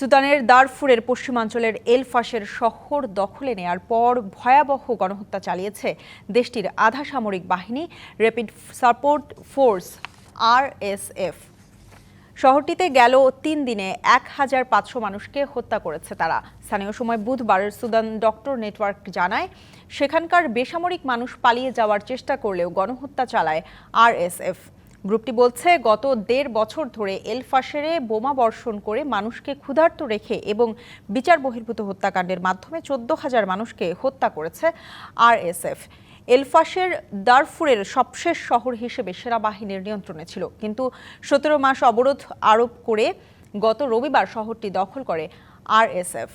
সুদানের দারফুরের পশ্চিমাঞ্চলের এলফাসের শহর দখলে নেয়ার পর ভয়াবহ গণহত্যা চালিয়েছে দেশটির আধা সামরিক বাহিনী র্যাপিড সাপোর্ট ফোর্স আরএসএফ শহরটিতে গেল তিন দিনে এক হাজার পাঁচশো মানুষকে হত্যা করেছে তারা। স্থানীয় সময় বুধবার সুদান ডক্টর নেটওয়ার্ক জানায়, সেখানকার বেসামরিক মানুষ পালিয়ে যাওয়ার চেষ্টা করলেও গণহত্যা চালায় আরএসএফ গ্রুপটি বলছে, গত দেড় বছর ধরে এলফাশেরে বোমা বর্ষণ করে মানুষকে ক্ষুধার্ত রেখে এবং বিচার বহির্ভূত হত্যাকাণ্ডের মাধ্যমে চোদ্দ হাজার মানুষকে হত্যা করেছে আরএসএফ। এলফাশের দারফুরের সবশেষ শহর হিসেবে সেনাবাহিনীর নিয়ন্ত্রণে ছিল। কিন্তু সতেরো মাস অবরোধ আরোপ করে গত রবিবার শহরটি দখল করে আরএসএফ।